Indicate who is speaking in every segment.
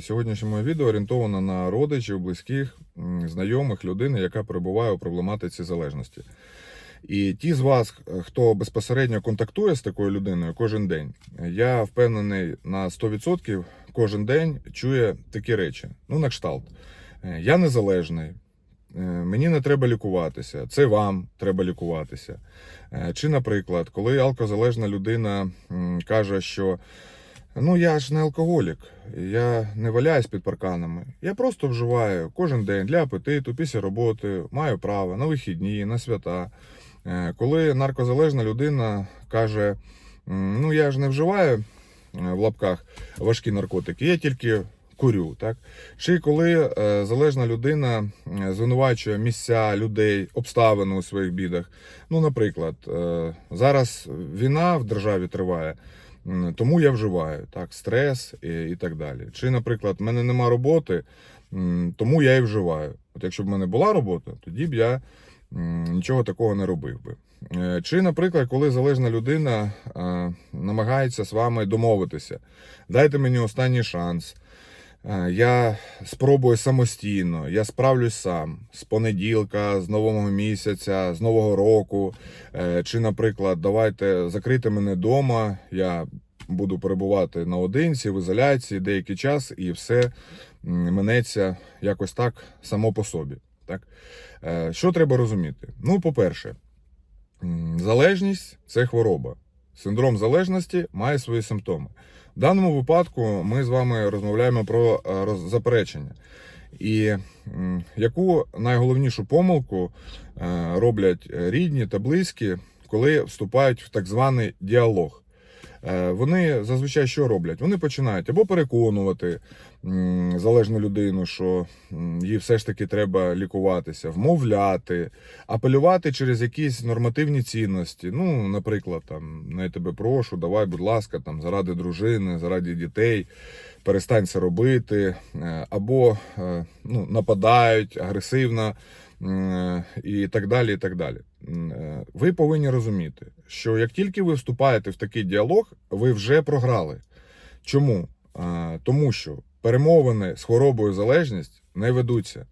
Speaker 1: Сьогоднішнє моє відео орієнтовано на родичів, близьких, знайомих людини, яка перебуває у проблематиці залежності. І ті з вас, хто безпосередньо контактує з такою людиною кожен день, я впевнений на 100% кожен день чує такі речі. Ну, на кшталт. Е, Я незалежний, е, мені не треба лікуватися, це вам треба лікуватися. Е, Чи, наприклад, коли алкозалежна людина каже, що ну я ж не алкоголік, я не валяюсь під парканами. Я просто вживаю кожен день для апетиту, після роботи, маю право на вихідні, на свята. Е, Коли наркозалежна людина каже, ну я ж не вживаю е, в лапках важкі наркотики, я тільки курю. Так? Чи коли е, залежна людина звинувачує місця людей, обставини у своїх бідах. Ну, наприклад, зараз війна в державі триває. Тому я вживаю так, стрес і, і так далі. Чи, наприклад, в мене нема роботи, тому я і вживаю. От якщо б в мене була робота, тоді б я нічого такого не робив би. Е, Чи, наприклад, коли залежна людина е, намагається з вами домовитися, дайте мені останній шанс. Е, Я спробую самостійно, я справлюсь сам з понеділка, з нового місяця, з нового року. Е, Чи, наприклад, давайте закрити мене вдома, я буду перебувати наодинці в ізоляції деякий час, і все минеться якось так само по собі. Так? Е, Що треба розуміти? Ну, по-перше, залежність це хвороба. Синдром залежності має свої симптоми. В даному випадку ми з вами розмовляємо про е, заперечення. І яку найголовнішу помилку е, роблять рідні та близькі, коли вступають в так званий діалог. Е, Вони зазвичай що роблять? Вони починають або переконувати залежну людину, що їй все ж таки треба лікуватися, вмовляти, апелювати через якісь нормативні цінності. Ну, наприклад, там не тебе прошу, давай, будь ласка, там заради дружини, заради дітей, перестань це робити, Е, або е, ну, нападають агресивно і так далі. і так далі. Ви повинні розуміти, що як тільки ви вступаєте в такий діалог, ви вже програли. Чому? Тому що перемовини з хворобою залежність не ведуться.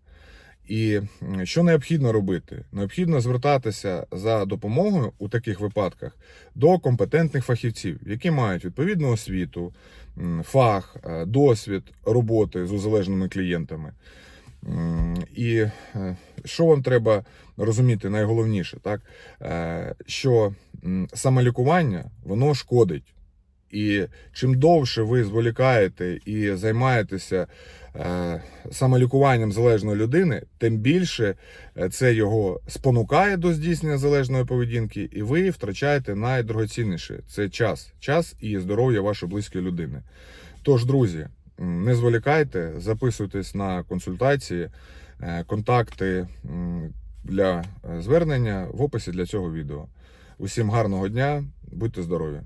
Speaker 1: І що необхідно робити? Необхідно звертатися за допомогою у таких випадках до компетентних фахівців, які мають відповідну освіту, фах, е, досвід роботи з узалежненими клієнтами. І е, що вам треба розуміти найголовніше, так? Е, що самолікування воно шкодить. І чим довше ви зволікаєте і займаєтеся е, самолікуванням залежної людини, тим більше е, це його спонукає до здійснення залежної поведінки, і ви втрачаєте найдорогоцінніше це час, час і здоров'я вашої близької людини. Тож, друзі, не зволікайте, записуйтесь на консультації, е, контакти для е, звернення в описі для цього відео. Усім гарного дня, будьте здорові!